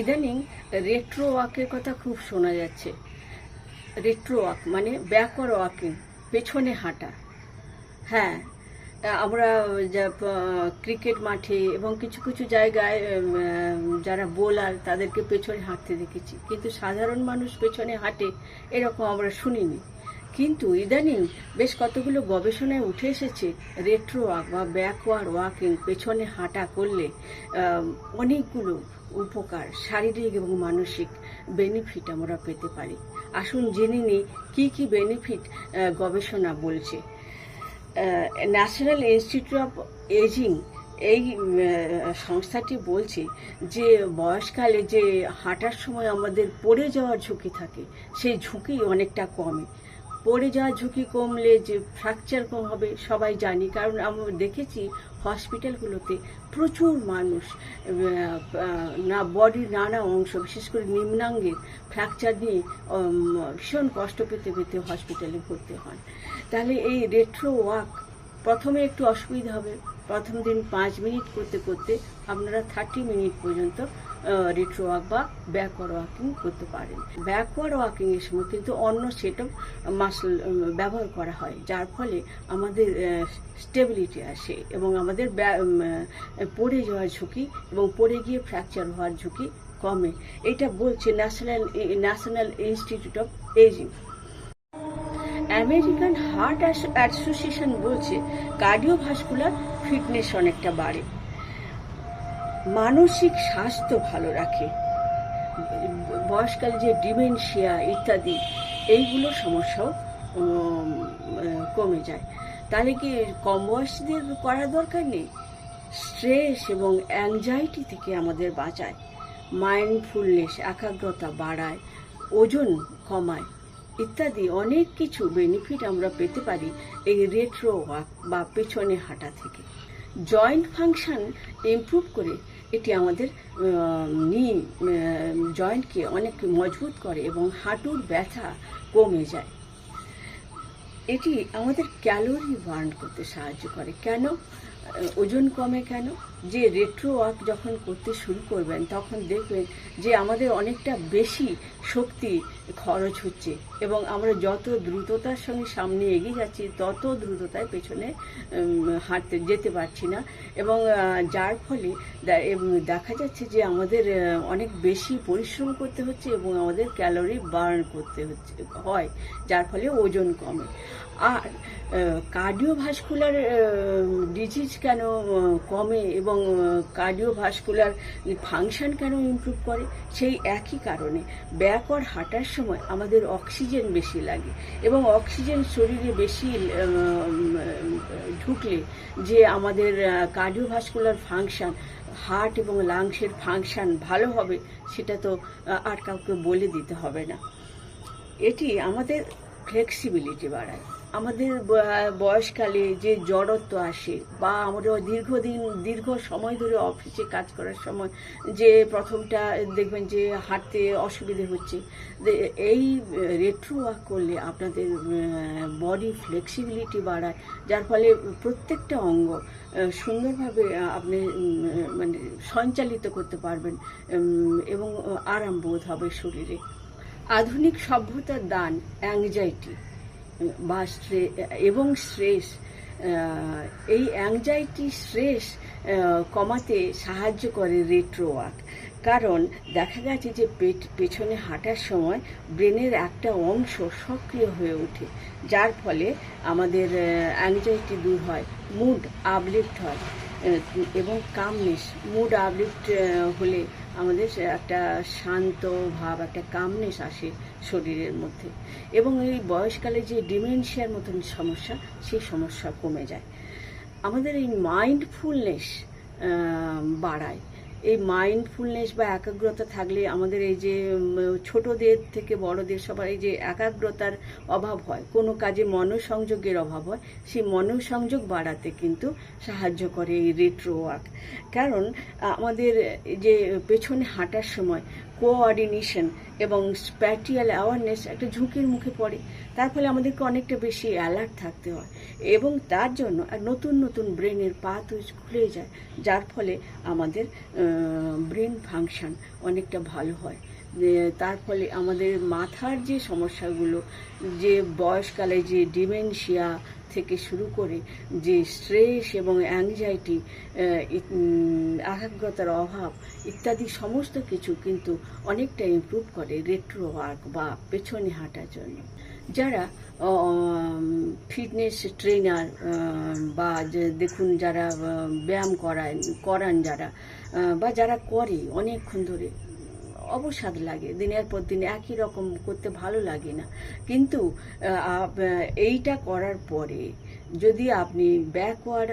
ইদানিং রেট্রো ওয়াকের কথা খুব শোনা যাচ্ছে। রেট্রো ওয়াক মানে ব্যাকওয়ার্ড ওয়াকিং পেছনে হাঁটা। হ্যাঁ আমরা যা ক্রিকেট মাঠে এবং কিছু কিছু জায়গায় যারা বোলার তাদেরকে পেছনে হাঁটতে দেখেছি। কিন্তু সাধারণ মানুষ পেছনে হাঁটে এরকম আমরা শুনিনি। কিন্তু ইদানিং বেশ কতগুলো গবেষণায় উঠে এসেছে রেট্রো ওয়াক বা ব্যাকওয়ার্ড ওয়াকিং পেছনে হাঁটা করলে অনেকগুলো উপকার, শারীরিক এবং মানসিক বেনিফিট আমরা পেতে পারি। আসুন জেনে নিই কী কী বেনিফিট গবেষণা বলছে। ন্যাশনাল ইনস্টিটিউট অফ এজিং এই সংস্থাটি বলছে যে বয়সকালে যে হাঁটার সময় আমাদের পড়ে যাওয়ার ঝুঁকি থাকে, সেই ঝুঁকি অনেকটা কমে। পড়ে যাওয়ার ঝুঁকি কমলে যে ফ্র্যাকচার কম হবে, সবাই জানি। কারণ আমরা দেখেছি হসপিটালগুলোতে প্রচুর মানুষ না বডির নানা অংশ, বিশেষ করে নিম্নাঙ্গের ফ্র্যাকচার নিয়ে ভীষণ কষ্ট পেতে পেতে হসপিটালে ভর্তি হন। তাহলে এই রেট্রো ওয়াক প্রথমে একটু অসুবিধা হবে। প্রথম দিন পাঁচ মিনিট করতে করতে আপনারা থার্টি মিনিট পর্যন্ত রেট্রো ওয়াক বা ব্যাকওয়ার্ড ওয়াকিং করতে পারেন। ব্যাকওয়ার্ড ওয়াকিং এর সময় কিন্তু অন্য সেট অফ মাসল ব্যবহার করা হয়, যার ফলে আমাদের স্টেবিলিটি আসে এবং আমাদের পড়ে যাওয়ার ঝুঁকি এবং পড়ে গিয়ে ফ্র্যাকচার হওয়ার ঝুঁকি কমে। এটা বলছে national national institute of aging American heart association বলছে কার্ডিওভাস্কুলার ফিটনেস অনেকটা বাড়ে। মানসিক স্বাস্থ্য ভালো রাখে। বয়সকালে যে ডিমেনশিয়া ইত্যাদি, এইগুলো সমস্যাও কমে যায়। তাহলে কি কম বয়সীদের করার দরকার নেই? স্ট্রেস এবং অ্যাংজাইটি থেকে আমাদের বাঁচায়। মাইন্ডফুলনেস একাগ্রতা বাড়ায়, ওজন কমায়। ইত্যাদি অনেক কিছু বেনিফিট আমরা পেতে পারি এই রেট্রো ওয়াক বা পেছনে হাঁটা থেকে। জয়েন্ট ফাংশন ইমপ্রুভ করে এটি আমাদের নি জয়েন্টকে অনেক মজবুত করে এবং হাঁটুর ব্যথা কমে যায়। এটি আমাদের ক্যালোরি বার্ন করতে সাহায্য করে। কেন? ওজন কমে কেন? যে রেট্রো ওয়াক যখন করতে শুরু করবেন, তখন দেখবেন যে আমাদের অনেকটা বেশি শক্তি খরচ হচ্ছে এবং আমরা যত দ্রুততার সঙ্গে সামনে এগিয়ে যাচ্ছি, তত দ্রুততায় পেছনে হাঁটতে যেতে পারছি না এবং যার ফলে দেখা যাচ্ছে যে আমাদের অনেক বেশি পরিশ্রম করতে হচ্ছে এবং আমাদের ক্যালোরি বার্ন করতে হচ্ছে, হয়, যার ফলে ওজন কমে। আর কার্ডিওভাস্কুলার ডিজিজ কেন কমে এবং কার্ডিওভাস্কুলার ফাংশন কেন ইমপ্রুভ করে? সেই একই কারণে ব্যাকওয়ার্ড হাঁটার সময় আমাদের অক্সিজেন বেশি লাগে এবং অক্সিজেন শরীরে বেশি ঢুকলে যে আমাদের কার্ডিওভাস্কুলার ফাংশন হার্ট এবং লাংসের ফাংশন ভালো হবে, সেটা তো আর কাউকে বলে দিতে হবে না। এটি আমাদের ফ্লেক্সিবিলিটি বাড়ায়। আমাদের বয়সকালে যে জড়ত্ব আসে বা আমরা দীর্ঘদিন, দীর্ঘ সময় ধরে অফিসে কাজ করার সময় যে প্রথমটা দেখবেন যে হাঁটতে অসুবিধে হচ্ছে এই রেট্রো ওয়াক করলে আপনাদের বডি ফ্লেক্সিবিলিটি বাড়ায়। যার ফলে প্রত্যেকটা অঙ্গ সুন্দরভাবে আপনি মানে সঞ্চালিত করতে পারবেন এবং আরাম বোধ হবে শরীরে। আধুনিক সভ্যতার দান অ্যাংজাইটি বা এবং স্ট্রেস এই অ্যাংজাইটি স্ট্রেস কমাতে সাহায্য করে রেট্রো ওয়াক কারণ দেখা গেছে যে পেট, পেছনে হাঁটার সময় ব্রেনের একটা অংশ সক্রিয় হয়ে ওঠে, যার ফলে আমাদের অ্যাংজাইটি দূর হয় মুড আপলিফট হয় এবং কামনেস মুড আপলিফট হলে আমাদের একটা শান্ত ভাব, একটা কামনেস আসে শরীরের মধ্যে। এবং এই বয়সকালে যে ডিমেনশিয়ার মতন সমস্যা, সেই সমস্যা কমে যায়। আমাদের এই মাইন্ডফুলনেস বাড়ায়। এই মাইন্ডফুলনেস বা একাগ্রতা থাকলে আমাদের এই যে ছোটদের থেকে বড়দের সবার এই যে একাগ্রতার অভাব হয়, কোনো কাজে মনোসংযোগের অভাব হয়, সেই মনোসংযোগ বাড়াতে কিন্তু সাহায্য করে এই রেট্রো ওয়াক কারণ আমাদের যে পেছনে হাঁটার সময় কোঅর্ডিনেশন এবং স্প্যাটিয়াল অ্যাওয়ারনেস একটা ঝুঁকির মুখে পড়ে। তার ফলে আমাদেরকে অনেকটা বেশি অ্যালার্ট থাকতে হয় এবং তার জন্য এক নতুন নতুন ব্রেনের পাথ খুলে যায়, যার ফলে আমাদের ব্রেন ফাংশন অনেকটা ভালো হয়। তার ফলে আমাদের মাথার যে সমস্যাগুলো, যে বয়সকালে যে ডিমেনশিয়া থেকে শুরু করে যে স্ট্রেস এবং অ্যাংজাইটি একাগ্রতার অভাব ইত্যাদি সমস্ত কিছু কিন্তু অনেকটা ইমপ্রুভ করে রেট্রো ওয়ার্ক বা পেছনে হাঁটার জন্য। যারা ফিটনেস ট্রেনার বা দেখুন যারা ব্যায়াম করায়, করান যারা বা যারা করে অনেকক্ষণ ধরে অবসাদ লাগে, দিনের পর দিন একই রকম করতে ভালো লাগে না। কিন্তু এইটা করার পরে যদি আপনি ব্যাকওয়ার্ড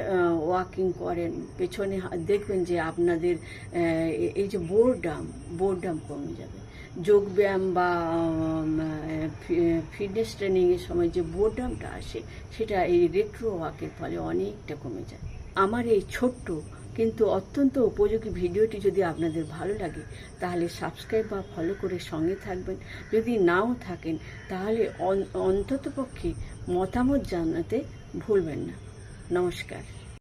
ওয়াকিং করেন, পেছনে দেখবেন যে আপনাদের এই যে বোরডাম বোরডাম কমে যাবে। যোগব্যায়াম বা ফিটনেস ট্রেনিংয়ের সময় যে বোরডামটা আসে, সেটা এই রেট্রো ওয়াকের ফলে অনেকটা কমে যায়। আমার এই ছোট্ট কিন্তু অত্যন্ত উপযোগী ভিডিওটি যদি আপনাদের ভালো লাগে, তাহলে সাবস্ক্রাইব বা ফলো করে সঙ্গে থাকবেন। যদি নাও থাকেন, তাহলে অন্ততপক্ষে মতামত জানাতে ভুলবেন না। নমস্কার।